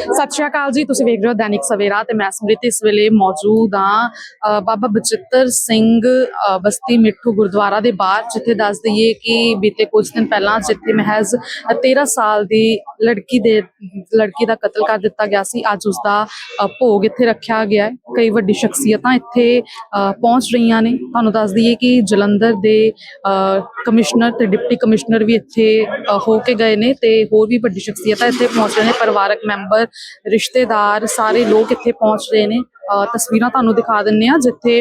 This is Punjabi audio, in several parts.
ਸਤਿ ਸ਼੍ਰੀ ਅਕਾਲ ਜੀ, ਤੁਸੀਂ ਵੇਖ ਰਹੇ ਹੋ ਦੈਨਿਕ ਸਵੇਰਾ ਤੇ ਮੈਂ ਸਮ੍ਰਿਤੀ ਇਸ ਵੇਲੇ ਮੌਜੂਦ ਹਾਂ। ਬਾਬਾ ਬਚਿੱਤਰ ਸਿੰਘ ਬਸਤੀ ਮਿੱਠੂ ਗੁਰਦੁਆਰਾ ਦੇ ਬਾਹਰ, ਜਿੱਥੇ ਦੱਸ ਦਈਏ ਕਿ ਬੀਤੇ ਕੁਝ ਦਿਨ ਪਹਿਲਾਂ ਜਿੱਥੇ ਮਹਿਜ਼ 13 ਸਾਲ ਦੀ ਲੜਕੀ ਦੇ, ਲੜਕੀ ਦਾ ਕਤਲ ਕਰ ਦਿੱਤਾ ਗਿਆ ਸੀ, ਅੱਜ ਉਸ ਦਾ ਭੋਗ ਇੱਥੇ ਰੱਖਿਆ ਗਿਆ ਹੈ। ਕਈ ਵੱਡੀ ਸ਼ਖਸੀਅਤਾਂ ਇੱਥੇ ਪਹੁੰਚ ਰਹੀਆਂ ਨੇ। ਤੁਹਾਨੂੰ ਦੱਸ ਦਈਏ ਕਿ ਜਲੰਧਰ ਦੇ ਕਮਿਸ਼ਨਰ ਤੇ ਡਿਪਟੀ ਕਮਿਸ਼ਨਰ ਵੀ ਇੱਥੇ ਹੋ ਕੇ ਗਏ ਨੇ ਤੇ ਹੋਰ ਵੀ ਵੱਡੀ ਸ਼ਖਸੀਅਤਾਂ ਇੱਥੇ ਪਹੁੰਚ ਰਹੇ ਨੇ। ਪਰਿਵਾਰਕ ਮੈਂਬਰ ਰਿਸ਼ਤੇਦਾਰ ਸਾਰੇ ਲੋਕ ਇੱਥੇ ਪਹੁੰਚ ਰਹੇ ਨੇ। ਤਸਵੀਰਾਂ ਤੁਹਾਨੂੰ ਦਿਖਾ ਦਿੰਨੇ ਆ ਜਿੱਥੇ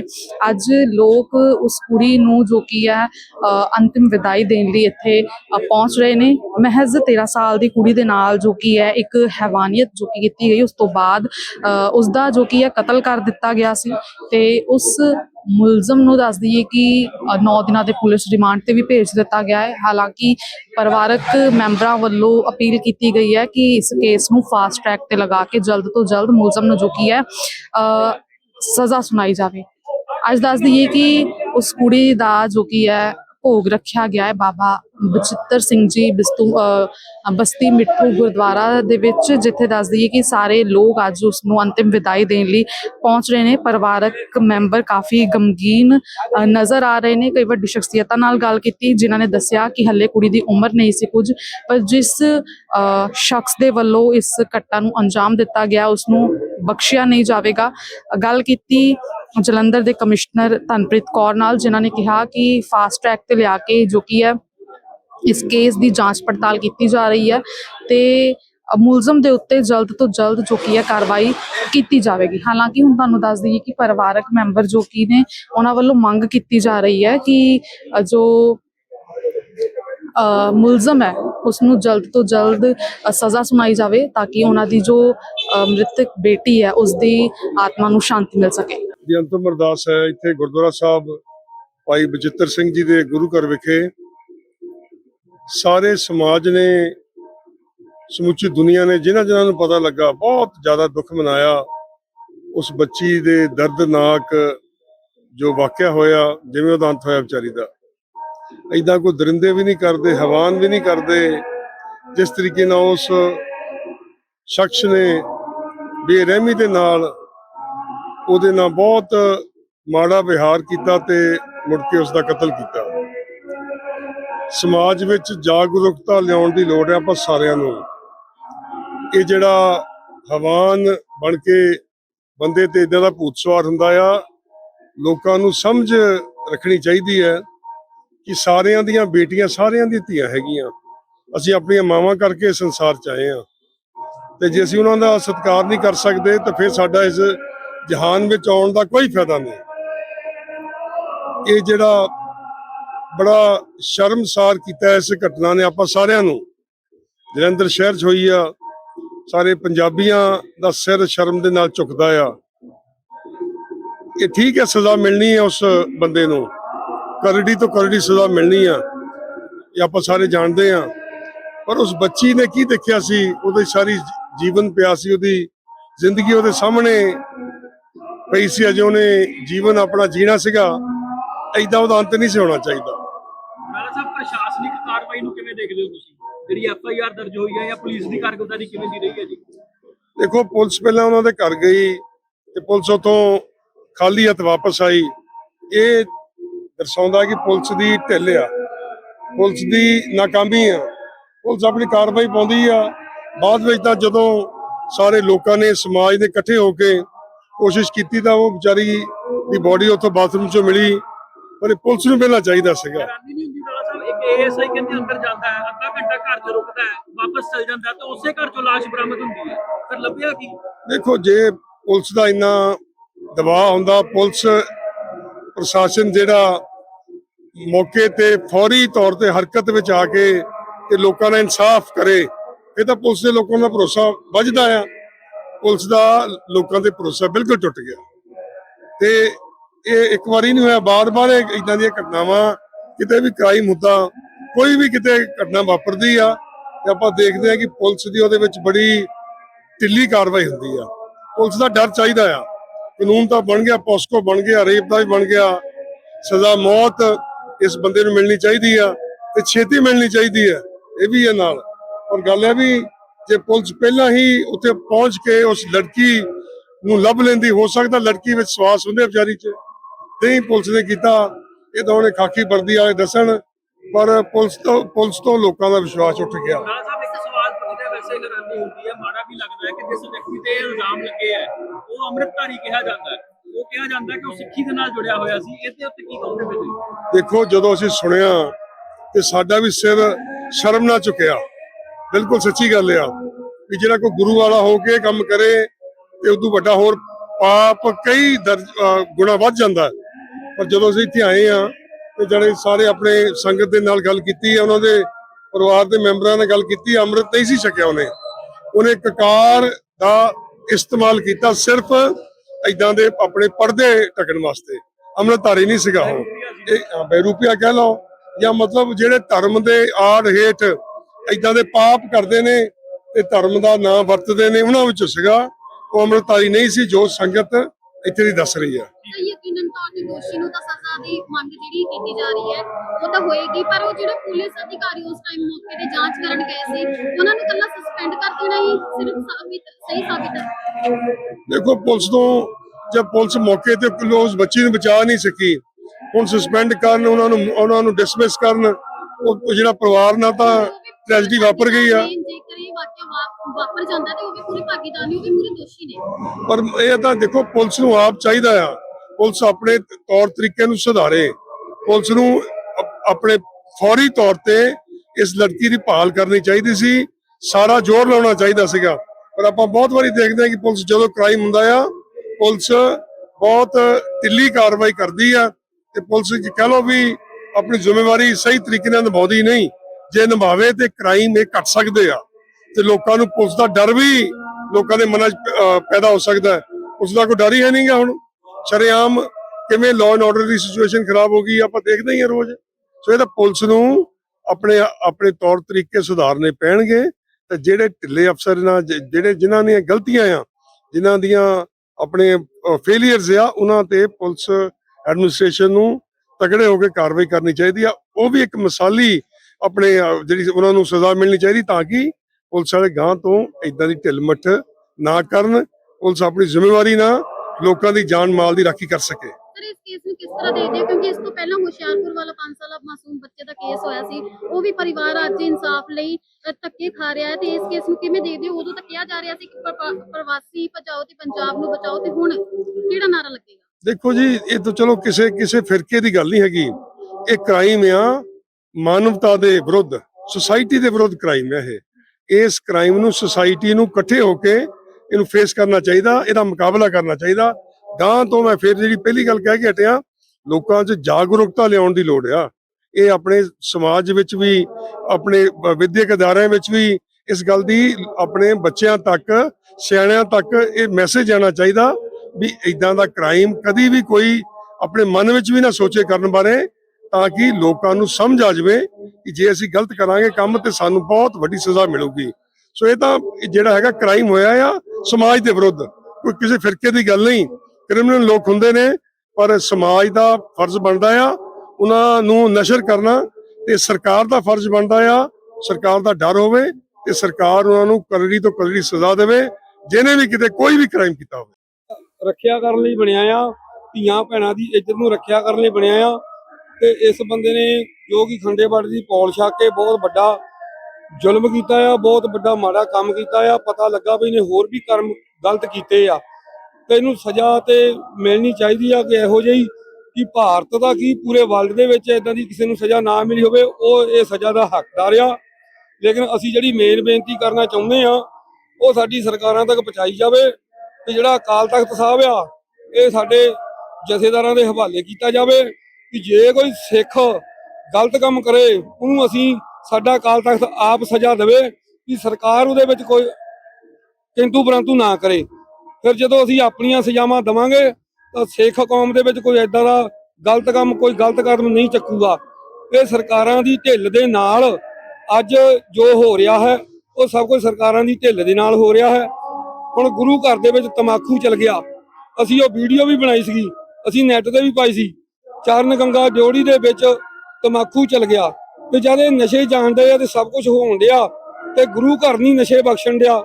ਅੱਜ ਲੋਕ ਉਸ ਕੁੜੀ ਨੂੰ ਜੋ ਕੀ ਹੈ ਅ, ਅੰਤਿਮ ਵਿਦਾਈ ਦੇਣ ਲਈ ਇੱਥੇ ਪਹੁੰਚ ਰਹੇ ਨੇ। ਮਹਿਜ਼ 13 ਸਾਲ ਦੀ ਕੁੜੀ ਦੇ ਨਾਲ ਜੋ ਕੀ ਹੈ ਇੱਕ ਹੈਵਾਨੀਅਤ ਜੋ ਕੀ ਕੀਤੀ ਗਈ ਉਸ ਤੋਂ ਬਾਅਦ ਅ, ਉਸ ਦਾ ਜੋ ਕੀ ਹੈ ਕਤਲ ਕਰ ਦਿੱਤਾ ਗਿਆ ਸੀ ਤੇ ਉਸ ਮੁਲਜ਼ਮ ਨੂੰ ਦੱਸ ਦਈਏ ਕਿ 9 ਦਿਨਾਂ ਦੇ ਪੁਲਿਸ ਰਿਮਾਂਡ ਤੇ ਵੀ ਭੇਜ ਦਿੱਤਾ ਗਿਆ ਹੈ। ਹਾਲਾਂਕਿ ਪਰਿਵਾਰਕ ਮੈਂਬਰਾਂ ਵੱਲੋਂ ਅਪੀਲ ਕੀਤੀ ਗਈ ਹੈ ਕਿ ਇਸ ਕੇਸ ਨੂੰ ਫਾਸਟ ਟਰੈਕ ਤੇ ਲਗਾ ਕੇ ਜਲਦ ਤੋਂ ਜਲਦ ਮੁਲਜ਼ਮ ਨੂੰ ਜੋ ਕੀ ਹੈ ਸਜ਼ਾ ਸੁਣਾਈ ਜਾਵੇ। ਅੱਜ ਦੱਸ ਦਈਏ ਕਿ ਉਸ ਕੁੜੀ ਦਾ ਜੋ ਕੀ ਹੈ, ਭੋਗ ਰੱਖਿਆ ਗਿਆ ਹੈ, ਬਾਬਾ ਬਚਿੱਤਰ ਸਿੰਘ ਜੀ ਬਿਸਤੂ ਬਸਤੀ ਮਿੱਠੂ ਗੁਰਦੁਆਰਾ ਦੇ ਵਿੱਚ ਜਿੱਥੇ ਦੱਸ ਦਈਏ ਕਿ ਸਾਰੇ ਲੋਕ ਅੱਜ ਉਸ ਨੂੰ ਅੰਤਿਮ ਵਿਦਾਈ ਦੇਣ ਲਈ ਪਹੁੰਚ ਰਹੇ ਨੇ। ਪਰਿਵਾਰਕ ਮੈਂਬਰ ਕਾਫੀ ਗਮਗੀਨ ਨਜ਼ਰ ਆ ਰਹੇ ਨੇ। ਕਈ ਵੱਡੀ ਸ਼ਖਸੀਅਤਾਂ ਨਾਲ ਗੱਲ ਕੀਤੀ, ਜਿਨ੍ਹਾਂ ਨੇ ਦੱਸਿਆ ਕਿ ਹੱਲੇ ਕੁੜੀ ਦੀ ਉਮਰ ਨਹੀਂ ਸੀ ਕੁਝ, ਪਰ ਜਿਸ ਸ਼ਖਸ ਦੇ ਵੱਲੋਂ ਇਸ ਘਟਨਾ ਨੂੰ ਅੰਜਾਮ ਦਿੱਤਾ ਗਿਆ, ਉਸ ਨੂੰ ਬਖਸ਼ਿਆ ਨਹੀਂ ਜਾਵੇਗਾ। ਗੱਲ ਕੀਤੀ ਜਲੰਧਰ ਦੇ ਕਮਿਸ਼ਨਰ ਧਨਪ੍ਰੀਤ ਕੌਰ ਨਾਲ, ਜਿਨ੍ਹਾਂ ਨੇ ਕਿਹਾ ਕਿ ਫਾਸਟ ਟਰੈਕ ਤੇ ਲਿਆ ਕੇ ਜੋ ਕੀ ਹੈ ਇਸ ਕੇਸ ਦੀ ਜਾਂਚ ਪੜਤਾਲ ਕੀਤੀ ਜਾ ਰਹੀ ਹੈ ਤੇ ਮੁਲਜ਼ਮ ਦੇ ਉੱਤੇ ਜਲਦ ਤੋਂ ਜਲਦ ਜੋ ਕੀ ਹੈ ਕਾਰਵਾਈ ਕੀਤੀ ਜਾਵੇਗੀ। ਹਾਲਾਂਕਿ ਹੁਣ ਤੁਹਾਨੂੰ ਦੱਸ ਦਈਏ ਕਿ ਪਰਿਵਾਰਕ ਮੈਂਬਰ ਜੋ ਕੀ ਨੇ, ਉਹਨਾਂ ਵੱਲੋਂ ਮੰਗ ਕੀਤੀ ਜਾ ਰਹੀ ਹੈ ਕਿ ਜੋ ਮੁਲਜ਼ਮ ਹੈ ਉਸ ਨੂੰ ਜਲਦ ਤੋਂ ਜਲਦ ਸਜ਼ਾ ਸੁਣਾਈ ਜਾਵੇ ਤਾਂ ਕਿ ਉਹਨਾਂ ਦੀ ਜੋ ਮ੍ਰਿਤਕ ਬੇਟੀ ਹੈ ਉਸ ਦੀ ਆਤਮਾ ਨੂੰ ਸ਼ਾਂਤੀ ਮਿਲ ਸਕੇ। ਦੀ ਅੰਤਮ ਅਰਦਾਸ ਹੈ, ਇੱਥੇ ਗੁਰਦੁਆਰਾ ਸਾਹਿਬ ਭਾਈ ਬਚਿੱਤਰ ਸਿੰਘ ਜੀ ਦੇ ਗੁਰੂ ਘਰ ਵਿਖੇ ਸਾਰੇ ਸਮਾਜ ਨੇ, ਸਮੁੱਚੀ ਦੁਨੀਆ ਨੇ ਜਿਨ੍ਹਾਂ ਜਿਨ੍ਹਾਂ ਨੂੰ ਪਤਾ ਲੱਗਾ, ਬਹੁਤ ਜ਼ਿਆਦਾ ਦੁੱਖ ਮਨਾਇਆ। ਉਸ ਬੱਚੀ ਦੇ ਦਰਦਨਾਕ ਜੋ ਵਾਕਿਆ ਹੋਇਆ, ਜਿਵੇਂ ਉਹਦਾ ਅੰਤ ਹੋਇਆ ਵਿਚਾਰੀ ਦਾ। ਐਦਾਂ ਕੋਈ ਦਰਿੰਦੇ ਵੀ ਨਹੀਂ ਕਰਦੇ, ਹੈਵਾਨ ਵੀ ਨਹੀਂ ਕਰਦੇ। ਜਿਸ ਤਰੀਕੇ ਨਾਲ ਉਸ ਸ਼ਖਸ ਨੇ ਬੇਰਹਿਮੀ ਦੇ ਨਾਲ ਉਹਦੇ ਨਾਲ ਬਹੁਤ ਮਾੜਾ ਵਿਹਾਰ ਕੀਤਾ ਤੇ ਮੁੜ ਕੇ ਉਸ ਦਾ ਕਤਲ ਕੀਤਾ। ਸਮਾਜ ਵਿੱਚ ਜਾਗਰੂਕਤਾ ਲਿਆਉਣ ਦੀ ਲੋੜ ਹੈ ਆਪਾਂ ਸਾਰਿਆਂ ਨੂੰ। ਇਹ ਜਿਹੜਾ ਹਵਾਨ ਬਣ ਕੇ ਬੰਦੇ ਤੇ ਇਦਾਂ ਦਾ ਭੂਤ ਸਵਾਰ ਹੁੰਦਾ ਆ, ਲੋਕਾਂ ਨੂੰ ਸਮਝ ਰੱਖਣੀ ਚਾਹੀਦੀ ਹੈ ਕਿ ਸਾਰਿਆਂ ਦੀਆਂ ਬੇਟੀਆਂ ਸਾਰਿਆਂ ਦੀ ਧੀਆਂ ਹੈਗੀਆਂ। ਅਸੀਂ ਆਪਣੀਆਂ ਮਾਵਾਂ ਕਰਕੇ ਸੰਸਾਰ ਚ ਆਏ ਆ ਤੇ ਜੇ ਅਸੀਂ ਉਹਨਾਂ ਦਾ ਸਤਿਕਾਰ ਨਹੀਂ ਕਰ ਸਕਦੇ, ਤਾਂ ਫਿਰ ਸਾਡਾ ਇਸ ਜਹਾਨ ਵਿੱਚ ਆਉਣ ਦਾ ਕੋਈ ਫਾਇਦਾ ਨਹੀਂ। ਇਹ ਜਿਹੜਾ ਬੜਾ ਸ਼ਰਮਸਾਰ ਕੀਤਾ ਇਸ ਘਟਨਾ ਨੇ ਆਪਾਂ ਸਾਰਿਆਂ ਨੂੰ। ਜਲੰਧਰ ਸ਼ਹਿਰ 'ਚ ਹੋਈ ਆ, ਸਾਰੇ ਪੰਜਾਬੀਆਂ ਦਾ ਸਿਰ ਸ਼ਰਮ ਦੇ ਨਾਲ ਝੁਕਦਾ ਆ। ਇਹ ਠੀਕ ਹੈ, ਸਜ਼ਾ ਮਿਲਣੀ ਹੈ ਉਸ ਬੰਦੇ ਨੂੰ। ਕਰੜੀ ਤੋਂ ਕਰੜੀ ਸਜ਼ਾ ਮਿਲਣੀ ਆ, ਇਹ ਆਪਾਂ ਸਾਰੇ ਜਾਣਦੇ ਆ। ਪਰ ਉਸ ਬੱਚੀ ਨੇ ਕੀ ਦੇਖਿਆ ਸੀ? ਉਹਦੇ ਸਾਰੀ ਜੀਵਨ ਪਿਆ ਸੀ, ਉਹਦੀ ਜ਼ਿੰਦਗੀ ਉਹਦੇ ਸਾਹਮਣੇ ਪਈ ਸੀ। ਅਜੇ ਉਹਨੇ ਜੀਵਨ ਆਪਣਾ ਜੀਣਾ ਸੀਗਾ। ਐਦਾਂ ਉਹਦਾ ਅੰਤ ਨਹੀਂ ਸੀ ਹੋਣਾ ਚਾਹੀਦਾ। ਕਾਰਵਾਈ ਨੂੰ ਕਿਵੇਂ ਦੇਖਦੇ ਹੋ ਤੁਸੀਂ? ਜਿਹੜੀ ਐਫ ਆਈ ਆਰ ਦਰਜ ਹੋਈ ਹੈ ਜਾਂ ਪੁਲਿਸ ਦੀ ਕਾਰਗੁਜ਼ਾਰੀ ਕਿਵੇਂ ਦੀ ਰਹੀ ਹੈ ਜੀ? ਦੇਖੋ ਪੁਲਿਸ ਪਹਿਲਾਂ ਉਹਨਾਂ ਦੇ ਘਰ ਗਈ ਤੇ ਪੁਲਿਸ ਉਥੋਂ ਖਾਲੀ ਹੱਥ ਵਾਪਸ ਆਈ। ਇਹ ਦਰਸਾਉਂਦਾ ਕਿ ਪੁਲਿਸ ਦੀ ਢਿੱਲ ਆ। ਪੁਲਿਸ ਦੀ ਨਾਕਾਮੀ ਆ। ਪੁਲਿਸ ਆਪਣੀ ਕਾਰਵਾਈ ਪਾਉਂਦੀ ਆ। ਬਾਅਦ ਵਿੱਚ ਤਾਂ ਜਦੋਂ ਸਾਰੇ ਲੋਕਾਂ ਨੇ ਸਮਾਜ ਦੇ ਇਕੱਠੇ ਹੋ ਕੇ ਕੋਸ਼ਿਸ਼ ਕੀਤੀ ਤਾਂ ਉਹ ਵਿਚਾਰੀ ਦੀ ਬੋਡੀ ਉੱਥੋਂ ਬਾਥਰੂਮ ਚੋਂ ਮਿਲੀ। ਪਰ ਪੁਲਿਸ ਨੂੰ ਮਿਲਣਾ ਚਾਹੀਦਾ ਸੀਗਾ। ਇੱਕ ਏਐਸਆਈ ਕਹਿੰਦੇ ਅੰਦਰ ਜਾਂਦਾ ਹੈ, ਅੱਧਾ ਘੰਟਾ ਘਰ 'ਚ ਰੁਕਦਾ ਹੈ, ਵਾਪਸ ਚਲ ਜਾਂਦਾ ਹੈ ਉਸੇ ਘਰ 'ਚੋਂ ਲਾਸ਼ ਬਰਾਮਦ ਹੁੰਦੀ ਹੈ। ਪਰ ਲੱਭਿਆ ਕੀ? ਦੇਖੋ, ਜੇ ਪੁਲਿਸ ਦਾ ਇੰਨਾ ਦਬਾਅ ਹੁੰਦਾ, ਪੁਲਿਸ ਪ੍ਰਸ਼ਾਸਨ ਜਿਹੜਾ ਮੌਕੇ ਤੇ ਫੌਰੀ ਤੌਰ ਤੇ ਹਰਕਤ ਵਿੱਚ ਆ ਕੇ ਤੇ ਲੋਕਾਂ ਦਾ ਇਨਸਾਫ ਕਰੇ, ਇਹ ਤਾਂ ਪੁਲਿਸ ਦੇ ਲੋਕਾਂ ਦਾ ਭਰੋਸਾ ਵੱਜਦਾ ਆ। ਪੁਲਿਸ ਦਾ ਲੋਕਾਂ ਦੇ ਭਰੋਸਾ ਬਿਲਕੁਲ ਟੁੱਟ ਗਿਆ। ਤੇ ਇਹ ਇੱਕ ਵਾਰੀ ਨਹੀਂ ਹੋਇਆ, ਬਾਰ-ਬਾਰ ਇਦਾਂ ਦੀਆਂ ਘਟਨਾਵਾਂ ਕਿਤੇ ਵੀ ਕ੍ਰਾਈਮ ਹੁੰਦਾ, ਕੋਈ ਵੀ ਕਿਤੇ ਘਟਨਾ ਵਾਪਰਦੀ ਆ, ਤੇ ਆਪਾਂ ਦੇਖਦੇ ਆ ਕਿ ਪੁਲਿਸ ਦੀ ਉਹਦੇ ਵਿੱਚ ਬੜੀ ਢਿੱਲੀ ਕਾਰਵਾਈ ਹੁੰਦੀ ਆ। ਪੁਲਿਸ ਦਾ ਡਰ ਚਾਹੀਦਾ ਆ। ਕਾਨੂੰਨ ਤਾਂ ਬਣ ਗਿਆ, ਪੋਸਕੋ ਬਣ ਗਿਆ, ਰੇਪ ਦਾ ਵੀ ਬਣ ਗਿਆ। ਸਜ਼ਾ ਮੌਤ ਇਸ ਬੰਦੇ ਨੂੰ ਮਿਲਣੀ ਚਾਹੀਦੀ ਆ ਤੇ ਛੇਤੀ ਮਿਲਣੀ ਚਾਹੀਦੀ ਹੈ ਇਹ ਵੀ ਹੈ ਨਾਲ। ਔਰ ਗੱਲ ਹੈ ਵੀ ਜੇ ਪੁਲਿਸ ਪਹਿਲਾਂ ਹੀ ਉੱਥੇ ਪਹੁੰਚ ਕੇ ਉਸ ਲੜਕੀ ਨੂੰ ਲੱਭ ਲੈਂਦੀ, ਹੋ ਸਕਦਾ ਲੜਕੀ ਵਿੱਚ ਸਵਾਸ ਹੁੰਦੇ ਵਿਚਾਰੀ 'ਚ। ਨਹੀਂ ਪੁਲਿਸ ਨੇ ਕੀਤਾ। ਇਹ ਤਾਂ ਉਹਨੇ ਖਾਕੀ ਵਰਦੀ ਵਾਲੇ ਦੱਸਣ ਪਰ ਪੁਲਿਸ ਤੋਂ ਪੁਲਿਸ ਤੋਂ ਲੋਕਾਂ ਦਾ ਵਿਸ਼ਵਾਸ ਉੱਠ ਗਿਆ। ਰਾਣਾ ਸਾਹਿਬ ਇੱਕ ਸਵਾਲ ਪੁੱਛਦੇ ਆ, ਵੈਸੇ ਹੈਰਾਨੀ ਹੁੰਦੀ ਹੈ ਮਾੜਾ ਵੀ ਲੱਗਦਾ ਹੈ ਕਿ ਜਿਸ ਵਿਅਕਤੀ ਤੇ ਇਹ ਇਲਜ਼ਾਮ ਲੱਗੇ ਹੈ ਉਹ ਅੰਮ੍ਰਿਤਧਾਰੀ ਕਿਹਾ ਜਾਂਦਾ ਹੈ। ਉਹ ਕਿਹਾ ਜਾਂਦਾ ਹੈ ਕਿ ਉਹ ਸਿੱਖੀ ਦੇ ਨਾਲ ਜੁੜਿਆ ਹੋਇਆ ਸੀ ਇਹਦੇ ਉੱਤੇ ਕੀ ਕਹੋਗੇ ਤੁਸੀਂ? ਦੇਖੋ ਜਦੋਂ ਅਸੀਂ ਸੁਣਿਆ ਤੇ ਸਾਡਾ ਵੀ ਸਿਰ ਸ਼ਰਮ ਨਾਲ ਝੁਕਿਆ ਬਿਲਕੁਲ ਸੱਚੀ ਗੱਲ ਆ ਵੀ ਜਿਹੜਾ ਕੋਈ ਗੁਰੂ ਵਾਲਾ ਹੋ ਕੇ ਕੰਮ ਕਰੇ ਤੇ ਉਦੋਂ ਵੱਡਾ ਹੋਰ ਪਾਪ ਕਈ ਗੁਣਾ ਵੱਧ ਜਾਂਦਾ ਹੈ। ਪਰ ਜਦੋਂ ਅਸੀਂ ਇੱਥੇ ਆਏ ਆ ਤੇ ਜਿਹੜੇ ਸਾਰੇ ਆਪਣੇ ਸੰਗਤ ਦੇ ਨਾਲ ਗੱਲ ਕੀਤੀ ਆ ਉਹਨਾਂ ਦੇ ਪਰਿਵਾਰ ਦੇ ਮੈਂਬਰਾਂ ਨਾਲ ਗੱਲ ਕੀਤੀ, ਅੰਮ੍ਰਿਤ ਨਹੀਂ ਸੀ ਛਕਿਆ ਉਹਨੇ। ਉਹਨੇ ਕਕਾਰ ਦਾ ਇਸਤੇਮਾਲ ਕੀਤਾ ਸਿਰਫ ਇਦਾਂ ਦੇ ਆਪਣੇ ਪਰਦੇ ਟਕਣ ਵਾਸਤੇ। ਅੰਮ੍ਰਿਤਧਾਰੀ ਨਹੀਂ ਸੀਗਾ ਉਹ। ਇਹ ਬੇਰੂਪੀਆ ਕਹਿ ਲਓ ਜਾਂ ਮਤਲਬ ਜਿਹੜੇ ਧਰਮ ਦੇ ਆੜ ਹੇਠ ਇਦਾਂ ਦੇ ਪਾਪ ਕਰਦੇ ਨੇ ਤੇ ਧਰਮ ਦਾ ਨਾਮ ਵਰਤਦੇ ਨੇ, ਉਹਨਾਂ ਵਿੱਚੋਂ ਸੀਗਾ। ਉਹ ਅੰਮ੍ਰਿਤਧਾਰੀ ਨਹੀਂ ਸੀ ਜੋ ਸੰਗਤ ਇੱਥੇ ਦੀ ਦੱਸ ਰਹੀ ਆ ਤਾਂ ਯਕੀਨਨ ਤੌਰ ਤੇ ਦੋਸ਼ੀ ਨੂੰ ਤਾਂ ਸਜ਼ਾ ਦੀ ਮੰਗ ਜਿਹੜੀ ਕੀਤੀ ਜਾ ਰਹੀ ਹੈ ਉਹ ਤਾਂ ਹੋਏਗੀ ਪਰ ਉਹ ਜਿਹੜੇ ਪੁਲਿਸ ਅਧਿਕਾਰੀ ਉਸ ਟਾਈਮ ਮੌਕੇ ਤੇ ਜਾਂਚ ਕਰਨ ਗਏ ਸੀ ਉਹਨਾਂ ਨੂੰ ਕੱਲਾ ਸਸਪੈਂਡ ਕਰ ਦੇਣਾ ਹੀ ਸਿਰਫ ਸਾਬਿਤ ਸਹੀ ਸਾਬਿਤ ਹੈ। ਦੇਖੋ ਪੁਲਿਸ ਤੋਂ ਜਦ ਪੁਲਿਸ ਮੌਕੇ ਤੇ ਕੋਈ ਉਸ ਬੱਚੀ ਨੂੰ ਬਚਾ ਨਹੀਂ ਸਕੀ ਹੁਣ ਸਸਪੈਂਡ ਕਰਨ ਉਹਨਾਂ ਨੂੰ ਉਹਨਾਂ ਨੂੰ ਡਿਸਮਿਸ ਕਰਨ ਉਹ ਜਿਹੜਾ ਪਰਿਵਾਰ ਨਾਲ ਤਾਂ ਟ੍ਰੈਜਡੀ ਵਾਪਰ ਗਈ ਆ। ਵਾਕਿਆ ਵਾਪ- ਵਾਪਰ ਜਾਂਦਾ ਤੇ ਉਹ ਵੀ ਪੂਰੀ ਭਾਗੀਦਾਰੀ ਉਹ ਵੀ ਪੂਰੇ ਦੋਸ਼ੀ ਨੇ। ਪਰ ਇਹ ਤਾਂ ਦੇਖੋ, ਪੁਲਿਸ ਨੂੰ ਆਪ ਚਾਹੀਦਾ ਆ। ਪੁਲਿਸ ਆਪਣੇ ਤੌਰ ਤਰੀਕੇ ਨੂੰ ਸੁਧਾਰੇ। ਪੁਲਿਸ ਨੂੰ ਅਪ- ਆਪਣੇ ਫੌਰੀ ਤੌਰ ਤੇ ਇਸ ਲੜਕੀ ਦੀ ਭਾਲ ਕਰਨੀ ਚਾਹੀਦੀ ਸੀ। ਸਾਰਾ ਜ਼ੋਰ ਲਾਉਣਾ ਚਾਹੀਦਾ ਸੀਗਾ। ਪਰ ਆਪਾਂ ਬਹੁਤ ਵਾਰੀ ਦੇਖਦੇ ਹਾਂ ਕਿ ਪੁਲਿਸ ਜਦੋਂ ਕ੍ਰਾਈਮ ਹੁੰਦਾ ਆ, ਪੁਲਿਸ ਬਹੁਤ ਢਿੱਲੀ ਕਾਰਵਾਈ ਕਰਦੀ ਆ ਤੇ ਪੁਲਿਸ ਜੀ ਕਹਿ ਲੋ ਵੀ ਆਪਣੀ ਜ਼ਿੰਮੇਵਾਰੀ ਸਹੀ ਤਰੀਕੇ ਨਾਲ ਨਿਭਾਉਂਦੀ ਨਹੀਂ। ਜੇ ਨਿਭਾਵੇ ਤੇ ਕ੍ਰਾਈਮ ਇਹ ਘਟ ਸਕਦੇ ਆ। ਤੇ ਲੋਕਾਂ ਨੂੰ ਪੁਲਿਸ ਦਾ ਡਰ ਵੀ ਲੋਕਾਂ ਦੇ ਮਨਾਂ 'ਚ ਪੈਦਾ ਹੋ ਸਕਦਾ ਹੈ। ਉਸ ਦਾ ਕੋਈ ਡਰ ਹੀ ਹੈ ਨਹੀਂਗਾ ਹੁਣ? ਸ਼ਰੇਆਮ ਕਿਵੇਂ ਲਾਅ ਐਂਡ ਆਰਡਰ ਦੀ ਸਿਚੁਏਸ਼ਨ ਖਰਾਬ ਹੋ ਗਈ ਆਪਾਂ ਦੇਖਦੇ ਹੀ ਹਾਂ ਰੋਜ਼। ਸੋ ਇਹ ਤਾਂ ਪੁਲਿਸ ਨੂੰ ਆਪਣੇ ਆਪਣੇ ਤੌਰ ਤਰੀਕੇ ਸੁਧਾਰਨੇ ਪੈਣਗੇ। ਤੇ ਜਿਹੜੇ ਢਿੱਲੇ ਅਫਸਰ ਨਾਲ ਜਿਹੜੇ ਜਿਨ੍ਹਾਂ ਦੀਆਂ ਗਲਤੀਆਂ ਆ, ਜਿਨ੍ਹਾਂ ਦੀਆਂ ਆਪਣੇ ਫੇਲਿਅਰਸ ਆ, ਉਹਨਾਂ ਤੇ ਪੁਲਿਸ ਐਡਮਿਨਿਸਟ੍ਰੇਸ਼ਨ ਨੂੰ ਤਗੜੇ ਹੋ ਕੇ ਕਾਰਵਾਈ ਕਰਨੀ ਚਾਹੀਦੀ ਆ। ਉਹ ਵੀ ਇੱਕ ਮਿਸਾਲੀ ਆਪਣੇ ਜਿਹੜੀ ਉਹਨਾਂ ਨੂੰ ਸਜ਼ਾ ਮਿਲਣੀ ਚਾਹੀਦੀ ਤਾਂ ਕਿ ਪੁਲਿਸ ਵਾਲੇ ਗਾਂ ਤੋਂ ਇਦਾਂ ਦੀ ਢਿੱਲ ਮੱਠ ਨਾ ਕਰਨ ਪੁਲਿਸ ਆਪਣੀ ਜ਼ਿੰਮੇਵਾਰੀ ਨਾਲ ਲੋਕਾਂ ਦੀ ਜਾਨ ਮਾਲ ਦੀ ਰਾਖੀ ਕਰ ਸਕੇ। ਸਰ ਇਸ ਕੇਸ ਨੂੰ ਕਿਸ ਤਰ੍ਹਾਂ ਦੇਖਦੇ ਹੋ? ਕਿਉਂਕਿ ਇਸ ਤੋਂ ਪਹਿਲਾਂ ਹੁਸ਼ਿਆਰਪੁਰ ਵਾਲਾ 5 ਸਾਲਾ ਮਾਸੂਮ ਬੱਚੇ ਦਾ ਕੇਸ ਹੋਇਆ ਸੀ। ਉਹ ਵੀ ਪਰਿਵਾਰ ਅੱਜ ਇਨਸਾਫ ਲਈ ਅ, ਧੱਕੇ ਖਾ ਰਿਹਾ ਹੈ ਤੇ ਇਸ ਕੇਸ ਨੂੰ ਕਿਵੇਂ ਦੇਖਦੇ ਹੋ? ਉਦੋਂ ਤਾਂ ਕਿਹਾ ਜਾ ਰਿਹਾ ਸੀ ਕਿ ਪ- ਪ- ਪ੍ਰਵਾਸੀ ਬਚਾਓ ਤੇ ਪੰਜਾਬ ਨੂੰ ਬਚਾਓ ਤੇ ਹੁਣ ਕਿਹੜਾ ਨਾਰਾ ਲੱਗੇਗਾ? ਦੇਖੋ ਜੀ ਇਹ ਤਾਂ ਚਲੋ ਕਿਸੇ ਕਿਸੇ ਫਿਰਕੇ ਦੀ ਗੱਲ ਨਹੀਂ ਹੈਗੀ। ਇਹ ਕ੍ਰਾਈਮ ਆ ਮਾਨਵਤਾ ਦੇ ਵਿਰੁੱਧ ਸੁਸਾਇਟੀ ਦੇ ਵਿਰੁੱਧ ਕ੍ਰਾਈਮ ਹੈ ਇਹ। ਇਸ ਕ੍ਰਾਈਮ ਨੂੰ ਸੁਸਾਇਟੀ ਨੂੰ ਇਕੱਠੇ ਹੋ ਕੇ ਇਹਨੂੰ ਫੇਸ ਕਰਨਾ ਚਾਹੀਦਾ, ਇਹਦਾ ਮੁਕਾਬਲਾ ਕਰਨਾ ਚਾਹੀਦਾ। ਗਾਂ ਤੋਂ ਮੈਂ ਫਿਰ ਜਿਹੜੀ ਪਹਿਲੀ ਗੱਲ ਕਹਿ ਕੇ ਹਟਿਆ, ਲੋਕਾਂ 'ਚ ਜਾਗਰੂਕਤਾ ਲਿਆਉਣ ਦੀ ਲੋੜ ਆ। ਇਹ ਆਪਣੇ ਸਮਾਜ ਵਿੱਚ ਵੀ, ਆਪਣੇ ਬ- ਵਿਦਿਅਕ ਅਦਾਰਿਆਂ ਵਿੱਚ ਵੀ ਇਸ ਗੱਲ ਦੀ ਆਪਣੇ ਬੱਚਿਆਂ ਤੱਕ, ਸਿਆਣਿਆਂ ਤੱਕ ਇਹ ਮੈਸੇਜ ਜਾਣਾ ਚਾਹੀਦਾ ਵੀ ਇਦਾਂ ਦਾ ਕ੍ਰਾਈਮ ਕਦੀ ਵੀ ਕੋਈ ਆਪਣੇ ਮਨ ਵਿੱਚ ਵੀ ਨਾ ਸੋਚੇ ਕਰਨ ਬਾਰੇ ਤਾਂ ਕਿ ਲੋਕਾਂ ਨੂੰ ਸਮਝ ਆ ਜਾਵੇ ਕਿ ਜੇ ਅਸੀਂ ਗਲਤ ਕਰਾਂਗੇ ਕੰਮ ਤੇ ਸਾਨੂੰ ਬਹੁਤ ਵੱਡੀ ਸਜ਼ਾ ਮਿਲੂਗੀ। ਸੋ ਇਹ ਤਾਂ ਜਿਹੜਾ ਹੈਗਾ ਕ੍ਰਾਈਮ ਹੋਇਆ ਆ, ਸਮਾਜ ਦੇ ਵਿਰੁੱਧ। ਕੋਈ ਕਿਸੇ ਫਿਰਕੇ ਦੀ ਗੱਲ ਨਹੀਂ। ਕ੍ਰਿਮੀਨਲ ਲੋਕ ਹੁੰਦੇ ਨੇ, ਪਰ ਸਮਾਜ ਦਾ ਫਰਜ਼ ਬਣਦਾ ਆ। ਉਹਨਾਂ ਨੂੰ ਨਸ਼ਰ ਕਰਨਾ, ਤੇ ਸਰਕਾਰ ਦਾ ਫਰਜ਼ ਬਣਦਾ ਆ। ਸਰਕਾਰ ਦਾ ਡਰ ਹੋਵੇ, ਤੇ ਸਰਕਾਰ ਉਹਨਾਂ ਨੂੰ ਕਰੜੀ ਤੋਂ ਕਰੜੀ ਸਜ਼ਾ ਦੇਵੇ, ਜਿਹਨੇ ਵੀ ਕਿਤੇ ਕੋਈ ਵੀ ਕ੍ਰਾਈਮ ਕੀਤਾ ਹੋਵੇ। ਰੱਖਿਆ ਕਰਨ ਲਈ ਬਣਿਆ ਆ, ਧੀਆਂ ਭੈਣਾਂ ਦੀ ਇੱਜ਼ਤ ਨੂੰ ਰੱਖਿਆ ਕਰਨ ਲਈ ਬਣਿਆ ਆ। ਤੇ ਇਸ ਬੰਦੇ ਨੇ ਜੋ ਕਿ ਖੰਡੇਬਾੜ ਦੀ ਪੌਲ ਛੱਕ ਕੇ ਬਹੁਤ ਵੱਡਾ ਜ਼ੁਲਮ ਕੀਤਾ ਆ, ਬਹੁਤ ਵੱਡਾ ਮਾੜਾ ਕੰਮ ਕੀਤਾ ਆ, ਪਤਾ ਲੱਗਾ ਵੀ ਇਹਨੇ ਹੋਰ ਵੀ ਕਰਮ ਗਲਤ ਕੀਤੇ ਆ। ਤੇ ਇਹਨੂੰ ਸਜ਼ਾ ਤੇ ਮਿਲਣੀ ਚਾਹੀਦੀ ਆ ਕਿ ਇਹੋ ਜਿਹੀ ਕਿ ਭਾਰਤ ਦਾ ਕੀ ਪੂਰੇ ਵਰਲਡ ਦੇ ਵਿੱਚ ਇਦਾਂ ਦੀ ਕਿਸੇ ਨੂੰ ਸਜ਼ਾ ਨਾ ਮਿਲੀ ਹੋਵੇ, ਉਹ ਇਹ ਸਜ਼ਾ ਦਾ ਹੱਕਦਾਰ ਆ। ਲੇਕਿਨ ਅਸੀਂ ਜਿਹੜੀ ਮੇਨ ਬੇਨਤੀ ਕਰਨਾ ਚਾਹੁੰਦੇ ਆ, ਉਹ ਸਾਡੀ ਸਰਕਾਰਾਂ ਤੱਕ ਪਹੁੰਚਾਈ ਜਾਵੇ ਤੇ ਜਿਹੜਾ ਅਕਾਲ ਤਖਤ ਸਾਹਿਬ ਆ, ਇਹ ਸਾਡੇ ਜਥੇਦਾਰਾਂ ਦੇ ਹਵਾਲੇ ਕੀਤਾ ਜਾਵੇ। ਕਿ ਜੇ ਕੋਈ ਸਿੱਖ ਗਲਤ ਕੰਮ ਕਰੇ, ਉਹਨੂੰ ਅਸੀਂ ਸਾਡਾ ਅਕਾਲ ਤਖਤ ਆਪ ਸਜ਼ਾ ਦੇਵੇ ਕਿ ਸਰਕਾਰ ਉਹਦੇ ਵਿੱਚ ਕੋਈ ਕਿੰਤੂ ਪਰੰਤੂ ਨਾ ਕਰੇ। ਫਿਰ ਜਦੋਂ ਅਸੀਂ ਆਪਣੀਆਂ ਸਜ਼ਾਵਾਂ ਦਵਾਂਗੇ, ਤਾਂ ਸਿੱਖ ਕੌਮ ਦੇ ਵਿੱਚ ਕੋਈ ਐਦਾਂ ਦਾ ਗਲਤ ਕੰਮ, ਕੋਈ ਗਲਤ ਕਦਮ ਨਹੀਂ ਚੱਕੂਗਾ। ਇਹ ਸਰਕਾਰਾਂ ਦੀ ਢਿੱਲ ਦੇ ਨਾਲ ਅੱਜ ਜੋ ਹੋ ਰਿਹਾ ਹੈ, ਉਹ ਸਭ ਕੁਝ ਸਰਕਾਰਾਂ ਦੀ ਢਿੱਲ ਦੇ ਨਾਲ ਹੋ ਰਿਹਾ ਹੈ। ਹੁਣ ਗੁਰੂ ਘਰ ਦੇ ਵਿੱਚ ਤਮਾਕੂ ਚਲ ਗਿਆ। ਅਸੀਂ ਉਹ ਵੀਡੀਓ ਵੀ ਬਣਾਈ ਸੀਗੀ, ਅਸੀਂ ਨੈਟ ਤੇ ਵੀ ਪਾਈ ਸੀ। ਚਰਨ ਗੰਗਾ ਡਿਓੜੀ ਦੇ ਵਿੱਚ ਤਮਾਕੂ ਚਲ ਗਿਆ। ਤੇ ਜਦ ਇਹ ਨਸ਼ੇ ਜਾਣਦੇ ਆ ਤੇ ਸਭ ਕੁਝ ਹੋਣ ਡਿਆ ਤੇ ਗੁਰੂ ਘਰ ਨਹੀਂ ਨਸ਼ੇ ਬਖਸ਼ਣ ਡਿਆ,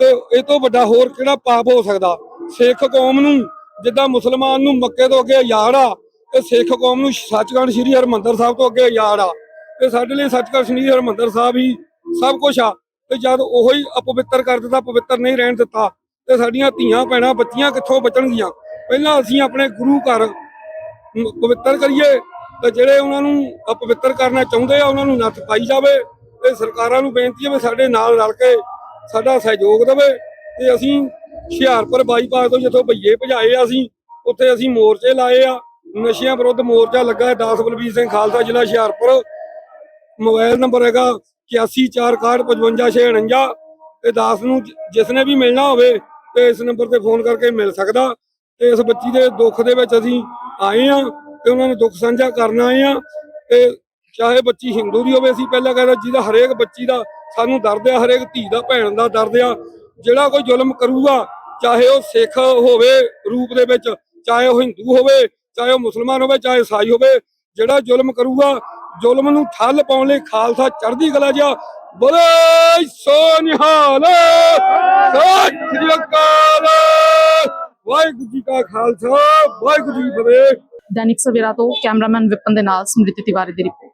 ਤੇ ਇਹ ਤੋਂ ਵੱਡਾ ਹੋਰ ਕਿਹੜਾ ਪਾਪ ਹੋ ਸਕਦਾ? ਸਿੱਖ ਕੌਮ ਨੂੰ ਜਿੱਦਾਂ ਮੁਸਲਮਾਨ ਨੂੰ ਮੱਕੇ ਤੋਂ ਅੱਗੇ ਯਾਰ ਆ, ਤੇ ਸਿੱਖ ਕੌਮ ਨੂੰ ਸੱਚਖੰਡ ਸ੍ਰੀ ਹਰਮੰਦਰ ਸਾਹਿਬ ਤੋਂ ਅੱਗੇ ਯਾਰ ਆ। ਤੇ ਸਾਡੇ ਲਈ ਸੱਚਖੰਡ ਸ੍ਰੀ ਹਰਮੰਦਰ ਸਾਹਿਬ ਹੀ ਸਭ ਕੁਝ ਆ। ਤੇ ਜਦ ਉਹ ਹੀ ਅਪਵਿੱਤਰ ਕਰ ਦਿੱਤਾ, ਪਵਿੱਤਰ ਨਹੀਂ ਰਹਿਣ ਦਿੱਤਾ, ਤੇ ਸਾਡੀਆਂ ਧੀਆਂ, ਭੈਣਾਂ, ਬੱਚੀਆਂ ਕਿੱਥੋਂ ਬਚਣਗੀਆਂ? ਪਹਿਲਾਂ ਅਸੀਂ ਆਪਣੇ ਗੁਰੂ ਘਰ ਪਵਿੱਤਰ ਕਰੀਏ ਤੇ ਜਿਹੜੇ ਉਹਨਾਂ ਨੂੰ ਅਪਵਿੱਤਰ ਕਰਨਾ ਚਾਹੁੰਦੇ ਆ, ਉਹਨਾਂ ਨੂੰ ਨੱਥ ਪਾਈ ਜਾਵੇ ਤੇ ਸਰਕਾਰਾਂ ਨੂੰ ਬੇਨਤੀ ਹੈ ਵੀ ਸਾਡੇ ਨਾਲ ਰਲ ਕੇ ਸਾਡਾ ਸਹਿਯੋਗ ਦੇਵੇ ਤੇ ਅਸੀਂ ਹੁਸ਼ਿਆਰਪੁਰ ਬਾਈਪਾਸ ਤੋਂ ਜਿੱਥੋਂ ਭਈਏ ਭਜਾਏ ਆ ਅਸੀਂ, ਉੱਥੇ ਅਸੀਂ ਮੋਰਚੇ ਲਾਏ ਆ। ਨਸ਼ਿਆਂ ਵਿਰੁੱਧ ਮੋਰਚਾ ਲੱਗਾ ਹੈ 10 ਬਲਬੀਰ ਸਿੰਘ ਖਾਲਸਾ ਜ਼ਿਲ੍ਹਾ ਹੁਸ਼ਿਆਰਪੁਰ। ਮੋਬਾਈਲ ਨੰਬਰ ਹੈਗਾ 8146555649 ਤੇ ਦਾਸ ਨੂੰ ਜ- ਜਿਸ ਨੇ ਵੀ ਮਿਲਣਾ ਹੋਵੇ ਤੇ ਇਸ ਨੰਬਰ ਤੇ ਫੋਨ ਕਰਕੇ ਮਿਲ ਸਕਦਾ। ਤੇ ਇਸ ਬੱਚੀ ਦੇ ਦੁੱਖ ਦੇ ਵਿੱਚ ਅਸੀਂ ਆਏ ਆ ਤੇ ਉਹਨਾਂ ਨੂੰ ਦੁੱਖ ਸਾਂਝਾ ਕਰਨ ਆਏ ਆ ਤੇ ਚਾਹੇ ਬੱਚੀ ਹਿੰਦੂ ਦੀ ਹੋਵੇ, ਅਸੀਂ ਪਹਿਲਾਂ ਕਹਿੰਦਾ ਜਿਹਦਾ ਹਰੇਕ ਬੱਚੀ ਦਾ ਸਾਨੂੰ ਦਰਦ ਆ, ਹਰੇਕ ਧੀ ਦਾ ਭੈਣ ਦਾ ਦਰਦ ਆ, ਜਿਹੜਾ ਕੋਈ ਜ਼ੁਲਮ ਕਰੂਗਾ, ਚਾਹੇ ਉਹ ਸਿੱਖ ਹੋਵੇ ਰੂਪ ਦੇ ਵਿੱਚ, ਚਾਹੇ ਉਹ ਹਿੰਦੂ ਹੋਵੇ, ਚਾਹੇ ਉਹ ਮੁਸਲਮਾਨ ਹੋਵੇ, ਚਾਹੇ ਈਸਾਈ ਹੋਵੇ, ਜਿਹੜਾ ਜ਼ੁਲਮ ਕਰੂਗਾ, ਜ਼ੁਲਮ ਨੂੰ ਠੱਲ ਪਾਉਣ ਲਈ ਖਾਲਸਾ ਚੜ੍ਹਦੀ ਕਲਾ ਜਿਹਾ ਬੋਲੇ ਸੋ ਨਿਹਾਲ ਵਾਹਿਗੁਰੂ ਜੀ ਕਾ ਖਾਲਸਾ, ਵਾਹਿਗੁਰੂ ਜੀ ਕੀ ਫਤਿਹ। ਦੈਨਿਕ ਸਵੇਰਾ ਤੋਂ ਕੈਮਰਾਮੈਨ ਵਿਪਨ ਦੇ ਨਾਲ ਸਮ੍ਰਿਤੀ ਤਿਵਾਰੀ ਦੀ ਰਿਪੋਰਟ।